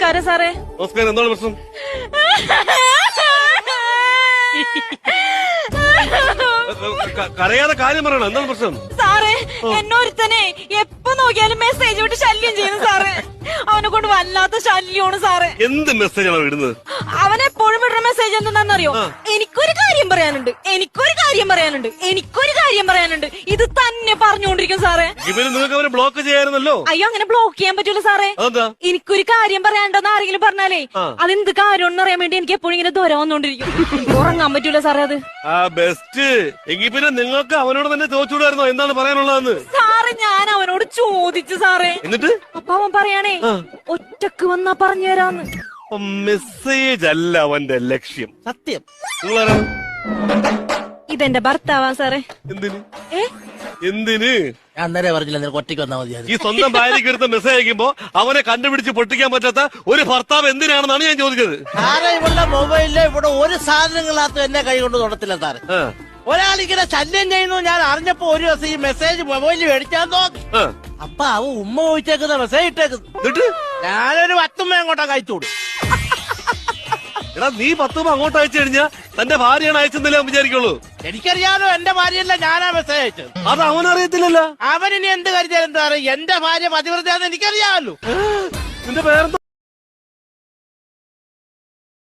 നമസ്കാരം സാറേ. നമസ്കാരം. എന്താണ് പ്രശ്നം? കരയാതെ കാര്യം പറയണം. എന്താണ് പ്രശ്നം? സാറേ എന്നൊരുത്തനെ എപ്പോ നോക്കിയാലും മെസ്സേജ് വിട്ട് ശല്യം ചെയ്യുന്നു സാറേ. അവനെ കൊണ്ട് വല്ലാത്ത ശല്യമാണ് സാറേ. എന്ത് മെസ്സേജാണ് ഇടുന്നത്? അവൻ എപ്പോഴും വിടുന്ന മെസ്സേജ് കാര്യം പറയാനുണ്ട്. എനിക്കൊരു കാര്യം പറയാനുണ്ട്. എനിക്കൊരു കാര്യം പറയാനുണ്ട്. ഇത് തന്നെ പറഞ്ഞുകൊണ്ടിരിക്കും സാറേ. നിങ്ങൾക്ക് അവരെ ബ്ലോക്ക് ചെയ്യാറുണ്ടല്ലോ അയ്യോ അങ്ങനെ ബ്ലോക്ക് ചെയ്യാൻ പറ്റൂല സാറേ. എനിക്കൊരു കാര്യം പറയാനുണ്ടെന്ന് ആരെങ്കിലും പറഞ്ഞാലേ. അതെന്ത് കാര്യം അറിയാൻ വേണ്ടി എനിക്ക് എപ്പോഴും ഇങ്ങനെ ദൂരം വന്നോണ്ടിരിക്കും ഉറങ്ങാൻ പറ്റൂല സാറേ അത്. ബെസ്റ്റ് എങ്കിൽ പിന്നെ നിങ്ങൾക്ക് അവനോട് തന്നെ ചോദിച്ചുകൂടായിരുന്നോ? എന്താണ് പറയാനുള്ളതെന്ന്? സാറേ ഞാൻ അവനോട് ചോദിച്ചു സാറേ. എന്നിട്ട്? അപ്പൊ അവൻ പറയാണേ ഒറ്റയ്ക്ക് വന്നാ പറഞ്ഞു പറഞ്ഞുതരാന്ന്. മെസ്സേജ് അല്ല അവന്റെ ലക്ഷ്യം. സത്യം. നിങ്ങളാരാണ് ഇതെന്റെ ഭർത്താവാ സാറേ. എന്തിന്? ഏ? എന്തിന്? ഞാൻ അന്നേരം പറഞ്ഞില്ല നിനക്ക് ഒറ്റയ്ക്ക് വന്നാൽ മതി ഈ സ്വന്തം ഭാര്യയ്ക്ക് എടുത്ത മെസ്സേജ് അയക്കുമ്പോ അവനെ കണ്ടുപിടിച്ച് പൊട്ടിക്കാൻ പറ്റാത്ത ഒരു ഭർത്താവ് എന്തിനാണെന്നാണ് ഞാൻ ചോദിച്ചത്. സാറേ ഇവിടെ മൊബൈലിൽ ഇവിടെ ഒരു സാധനങ്ങളകത്ത് എന്നെ കൈ കൊണ്ട് തൊടത്തില്ല സാറ്. ഒരാൾ ഒരാളിങ്ങനെ ശല്യം ചെയ്യുന്നു ഞാൻ അറിഞ്ഞപ്പോ ഒരു ദിവസം ഈ മെസ്സേജ് മൊബൈലിൽ മേടിച്ചാൻ നോക്കി. അപ്പൊ അവ ഉമ്മ ചോദിച്ചേക്കുന്ന മെസ്സേജ് ഇട്ടേക്കുന്നു. ഞാനൊരു വത്തുമ്മ അങ്ങോട്ടാ കഴിച്ചു കൊടുക്കും എടാ നീ പത്ത് രൂപ അങ്ങോട്ട് അയച്ചു കഴിഞ്ഞാ തന്റെ ഭാര്യയാണ് അയച്ചെന്നല്ലേ അവൻ വിചാരിക്കുള്ളൂ. എനിക്കറിയാലോ എന്റെ ഭാര്യയല്ല ഞാനാ മെസ്സേജ് അയച്ചത്. അത് അവനറിയത്തില്ലല്ലോ അവൻ ഇനി എന്ത് കരുതിയാലും എന്താ പറയാ എന്റെ ഭാര്യ പതിവൃത്തിയാന്ന് എനിക്കറിയാമല്ലോ. നിന്റെ പേരെന്താ?